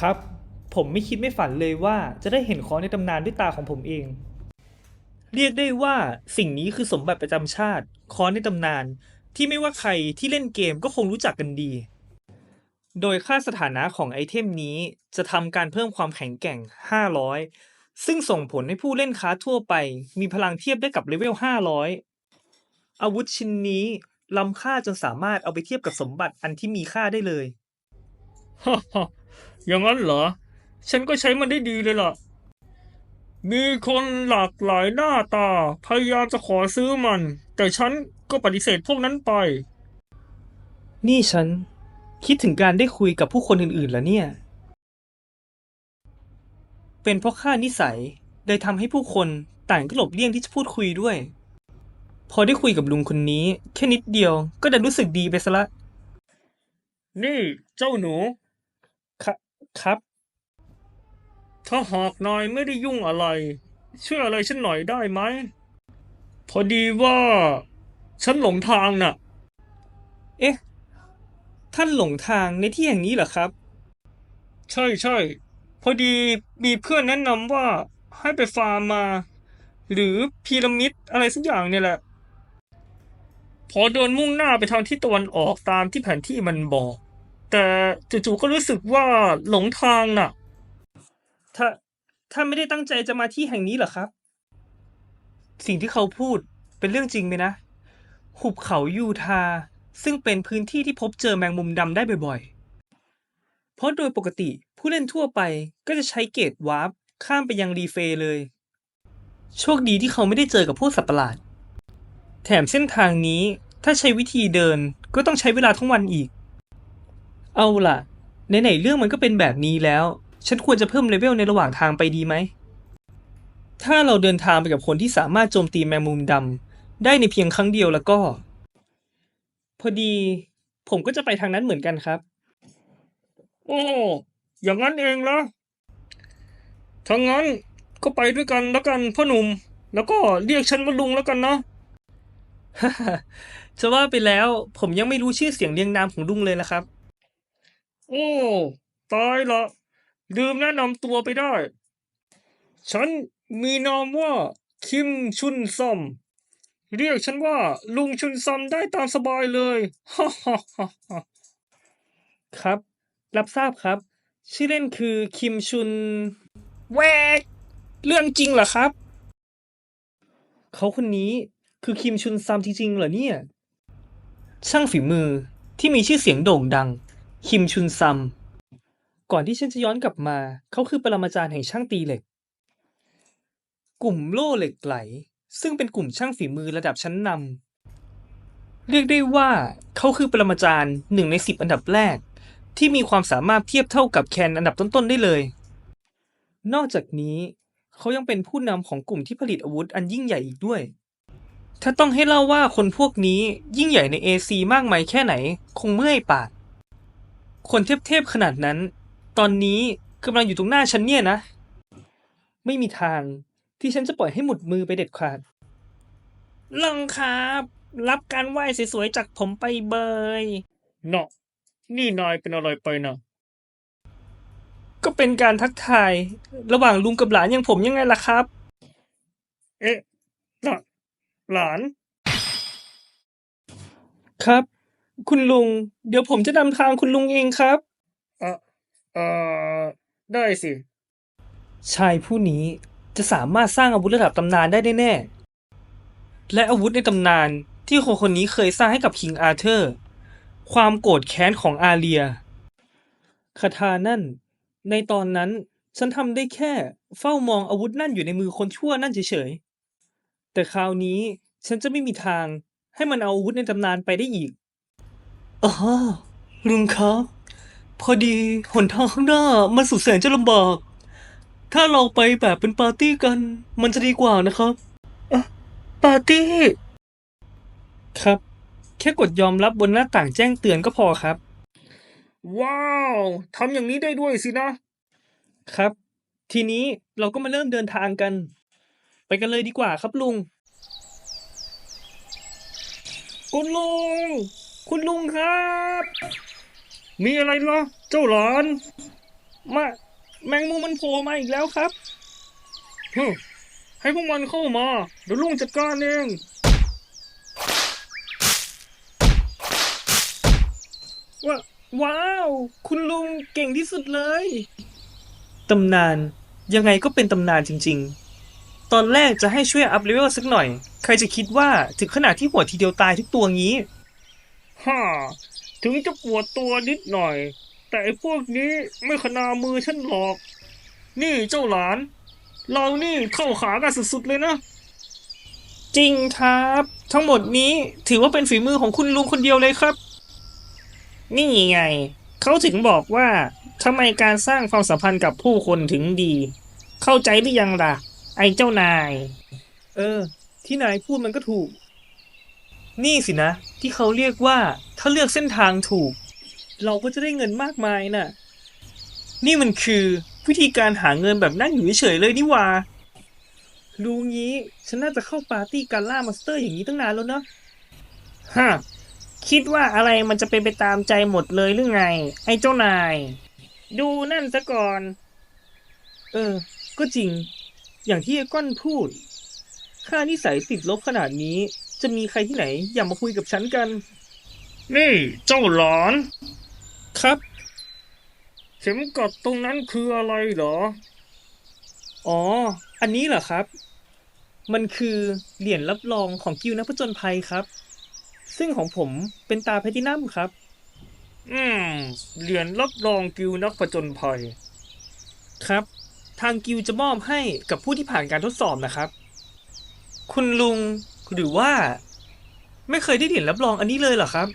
ครับ ผมไม่คิดไม่ฝันเลยว่าจะได้เห็นค้อนในตำนานด้วยตาของผมเอง เรียกได้ว่าสิ่งนี้คือสมบัติประจำชาติคอนในตำนาน ที่ไม่ว่าใครที่เล่นเกมก็คงรู้จักกันดี โดยค่าสถานะของไอเทมนี้จะทำการเพิ่มความแข็งแกร่ง 500 ซึ่งส่งผลให้ผู้เล่นคลาทั่วไป มีพลังเทียบได้กับเลเวล 500 อาวุธชิ้นนี้ล้ำค่าจนสามารถเอาไปเทียบกับสมบัติอันที่มีค่าได้เลยฮ่า อย่างนั้นเหรอ ฉันก็ใช้มันได้ดีเลยล่ะ มีคนหลากหลายหน้าตา พยายามจะขอซื้อมัน แต่ฉันก็ปฏิเสธพวกนั้นไป นี่ฉัน คิดถึงการได้คุยกับผู้คนอื่นๆแล้วเนี่ย เป็นเพราะค่านิสัยเลยทำให้ผู้คนต่างก็หลบเลี่ยงที่จะพูดคุยด้วย พอได้คุยกับลุงคนนี้ แค่นิดเดียวก็ได้รู้สึกดีไปซะละ นี่เจ้าหนู ครับ ถ้าหากนายไม่ได้ยุ่งอะไร ช่วยอะไรฉันหน่อยได้ไหม พอดีว่า ฉันหลงทางน่ะ เอ๊ะ ท่านหลงทางในที่แห่งนี้เหรอครับ ใช่ใช่ พอดีมีเพื่อนแนะนำว่าให้ไปฟาร์มมา หรือพีระมิดอะไรสักอย่างเนี่ยแหละ พอเดินมุ่งหน้าไปทางที่ตะวันออกตามที่แผนที่มันบอก แต่จู่ๆก็รู้สึกว่าหลงทางน่ะ ถ้าท่าไม่ได้ตั้งใจจะมาที่แห่งนี้เหรอครับ สิ่งที่เขาพูดเป็นเรื่องจริงไหมนะ หุบเขายูทา ซึ่งเป็นพื้นที่ที่พบเจอแมงมุมดำได้บ่อยๆ เพราะโดยปกติผู้เล่นทั่วไปก็จะใช้เกตวาร์ปข้ามไปยังรีเฟเลย โชคดีที่เขาไม่ได้เจอกับพวกสัตว์ประหลาด แถมเส้นทางนี้ถ้าใช้วิธีเดินก็ต้องใช้เวลาทั้งวันอีก เอาล่ะไหนๆเรื่องมันก็เป็นแบบนี้แล้ว ฉันควรจะเพิ่มเลเวลในระหว่างทางไปดีไหม ถ้าเราเดินทางไปกับคนที่สามารถโจมตีแมงมุมดำได้ในเพียงครั้งเดียวแล้วก็ พอดีผมก็จะไปทางนั้นเหมือนกันครับ โอ้อย่างนั้นเองเหรอถ้างั้นก็ไปด้วยกันแล้วกันพ่อหนุ่ม แล้วก็เรียกฉันว่าลุงแล้วกันนะจะว่าไปแล้ว ผมยังไม่รู้ชื่อเสียงเรียงนามของลุงเลยละครับ โอ้ตายละลืมแนะนำตัวไปได้ ฉันมีนามว่า คิมชุนซอม เรียกฉันว่า ลุงชุนซอมได้ตามสบายเลยฮ่าฮ่าฮ่าฮ่าครับ รับทราบครับ ชื่อเล่นคือคิมชุน แวกเรื่องจริงเหรอครับ เขาคนนี้คือคิมชุนซัมจริงๆเหรอเนี่ย ช่างฝีมือที่มีชื่อเสียงโด่งดัง คิมชุนซัม ก่อนที่ฉันจะย้อนกลับมา เขาคือปรมาจารย์แห่งช่างตีเหล็ก กลุ่มโล่เหล็กไหล ซึ่งเป็นกลุ่มช่างฝีมือระดับชั้นนำเรียกได้ว่าเขาคือปรมาจารย์หนึ่งในสิบอันดับแรก ที่มีความสามารถเทียบเท่ากับแคนอันดับต้นๆได้เลย นอกจากนี้เขายังเป็นผู้นำของกลุ่มที่ผลิตอาวุธอันยิ่งใหญ่อีกด้วย ถ้าต้องให้เล่าว่าคนพวกนี้ยิ่งใหญ่ใน AC มากมายแค่ไหน คงเมื่อยปาก คนเทพๆขนาดนั้น ตอนนี้กำลังอยู่ตรงหน้าฉันเนี่ยนะ ไม่มีทางที่ฉันจะปล่อยให้หมุดมือไปเด็ดขาดลองครับ รับการไหว้สวยๆจากผมไปเบยเนาะนี่นายเป็นอะไรไปนะก็เป็นการทักทาย ระหว่างลุงกับหลานอย่างผมยังไงล่ะครับ เอ๊ะหลานหลานครับ คุณลุง เดี๋ยวผมจะนำทางคุณลุงเองครับอะเอ่อได้สิ ชายผู้นี้จะสามารถสร้างอาวุธระดับตำนานได้แน่ๆและอาวุธในตำนานที่คนคนนี้เคยสร้างให้กับคิงอาเธอร์ ความโกรธแค้นของอาเรียคาถานั่น ในตอนนั้นฉันทำได้แค่เฝ้ามองอาวุธนั่นอยู่ในมือคนชั่วนั่นเฉยๆ แต่คราวนี้ฉันจะไม่มีทางให้มันเอาอาวุธในตำนานไปได้อีก อ๋อลุงครับ พอดีหนทางข้างหน้ามันสุดแสนจะลำบาก ถ้าเราไปแบบเป็นปาร์ตี้กัน มันจะดีกว่านะครับอะปาร์ตี้ ครับ แค่กดยอมรับบนหน้าต่างแจ้งเตือนก็พอครับ ว้าวทำอย่างนี้ได้ด้วยสินะ ครับ ทีนี้เราก็มาเริ่มเดินทางกัน ไปกันเลยดีกว่าครับลุง คุณลุง คุณลุงครับ มีอะไรเหรอ เจ้าหลานมาแมงมุมมันโผล่มาอีกแล้วครับฮึให้พวกมันเข้ามา เดี๋ยวลุงจัดการเองว้าว้าว คุณลุงเก่งที่สุดเลย ตำนานยังไงก็เป็นตำนานจริง ๆ ตอนแรกจะให้ช่วยอัพเลเวลสักหน่อย ใครจะคิดว่าถึงขนาดที่หัวทีเดียวตายทุกตัวงี้ ฮ่า ถึงจะปวดตัวนิดหน่อย แต่ไอ้พวกนี้ไม่ขนามือฉันหรอก นี่เจ้าหลาน เรานี่เข้าขากันสุดๆเลยนะ จริงครับ ทั้งหมดนี้ถือว่าเป็นฝีมือของคุณลุงคนเดียวเลยครับ นี่ไง เขาถึงบอกว่าทำไมการสร้างความสัมพันธ์กับผู้คนถึงดี เข้าใจหรือยังล่ะ ไอ้เจ้านาย เออ ที่นายพูดมันก็ถูก นี่สินะ ที่เขาเรียกว่าถ้าเลือกเส้นทางถูก เราก็จะได้เงินมากมายน่ะ นี่มันคือวิธีการหาเงินแบบนั่งอยู่เฉยๆเลยนี่หว่ารู้งี้ฉันน่าจะเข้าปาร์ตี้การล่ามอนสเตอร์อย่างนี้ตั้งนานแล้วเนอะฮะคิดว่าอะไรมันจะเป็นไปตามใจหมดเลยหรือไง ไอ้เจ้านาย ดูนั่นซะก่อน เออ ก็จริง อย่างที่ไอ้ก้อนพูด ค่านิสัยติดลบขนาดนี้ จะมีใครที่ไหน อยากมาคุยกับฉันกัน นี่ เจ้าหลานครับ เข็มกลัดตรงนั้นคืออะไรเหรอ อ๋อ อันนี้เหรอครับ มันคือเหรียญรับรองของกิลด์นักผจญภัยครับ ซึ่งของผมเป็นตาแพลตินัมครับ อืม เหรียญรับรองกิวนักผจญภัย ครับ ทางกิลด์จะมอบให้กับผู้ที่ผ่านการทดสอบนะครับ คุณลุง หรือว่า ไม่เคยได้เหรียญรับรองอันนี้เลยเหรอครับ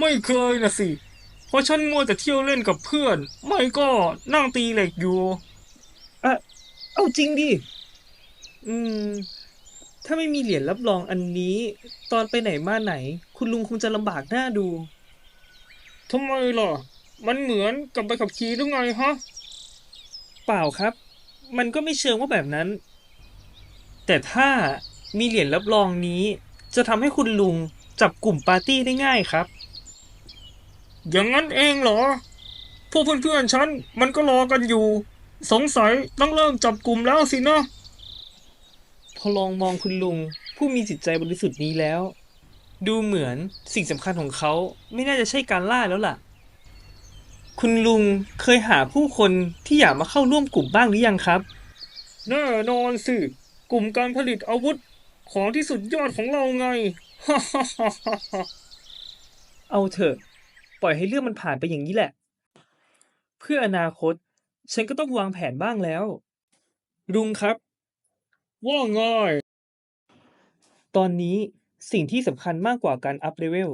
ไม่เคยนะสิ เพราะฉันมัวแต่เที่ยวเล่นกับเพื่อน ไม่ก็นั่งตีเหล็กอยู่เอาจริงดิ อืม ถ้าไม่มีเหรียญรับรองอันนี้ ตอนไปไหนมาไหน คุณลุงคงจะลำบากหน้าดูทำไมล่ะ มันเหมือนกับใบขับขี่หรือไงฮะ เปล่าครับ มันก็ไม่เชิงว่าแบบนั้น แต่ถ้ามีเหรียญรับรองนี้ จะทำให้คุณลุงจับกลุ่มปาร์ตี้ได้ง่ายครับ อย่างนั้นเองเหรอ พวกเพื่อนๆฉันมันก็รอกันอยู่ สงสัยต้องเริ่มจับกลุ่มแล้วสินะพอลองมองคุณลุงผู้มีจิตใจบริสุทธิ์นี้แล้ว ดูเหมือนสิ่งสำคัญของเขาไม่น่าจะใช่การล่าแล้วล่ะ คุณลุงเคยหาผู้คนที่อยากมาเข้าร่วมกลุ่มบ้างหรือยังครับ แน่นอนสิ กลุ่มการผลิตอาวุธของที่สุดยอดของเราไง เอาเถอะ ปล่อยให้เรื่องมันผ่านไปอย่างนี้แหละ เพื่ออนาคต ฉันก็ต้องวางแผนบ้างแล้ว ลุงครับ ว่าไงตอนนี้สิ่งที่สำคัญมากกว่าการอัพเลเวล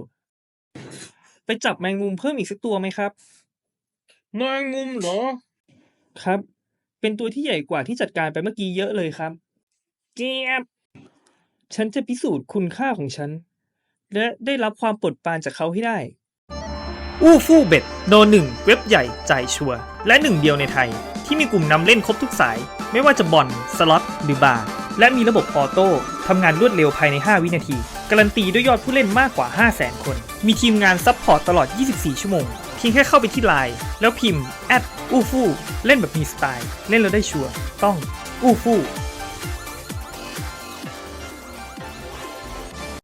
ไปจับแมงมุมเพิ่มอีกสักตัวไหมครับ แมงมุมเหรอ ครับ เป็นตัวที่ใหญ่กว่าที่จัดการไปเมื่อกี้เยอะเลยครับ เจี๊ยบ ฉันจะพิสูจน์คุณค่าของฉัน และได้รับความปลดปรานจากเขาให้ได้ อู้ฟู่เบ็ดโนหนึ่งเว็บใหญ่จ่ายชัวร์และหนึ่งเดียวในไทย ที่มีกลุ่มนำเล่นครบทุกสาย ไม่ว่าจะบอลสล็อตหรือบาร์และมีระบบออโต้ทำงานรวดเร็วภายใน 5 วินาที การันตีด้วยยอดผู้เล่นมากกว่า 500,000 คน มีทีมงานซัพพอร์ตตลอด 24 ชั่วโมง เพียงแค่เข้าไปที่ไลน์แล้วพิมพ์แอู้ฟู่เล่นแบบมีสไตล์ เล่นแล้วได้ชัวร์ต้องอู้ฟู่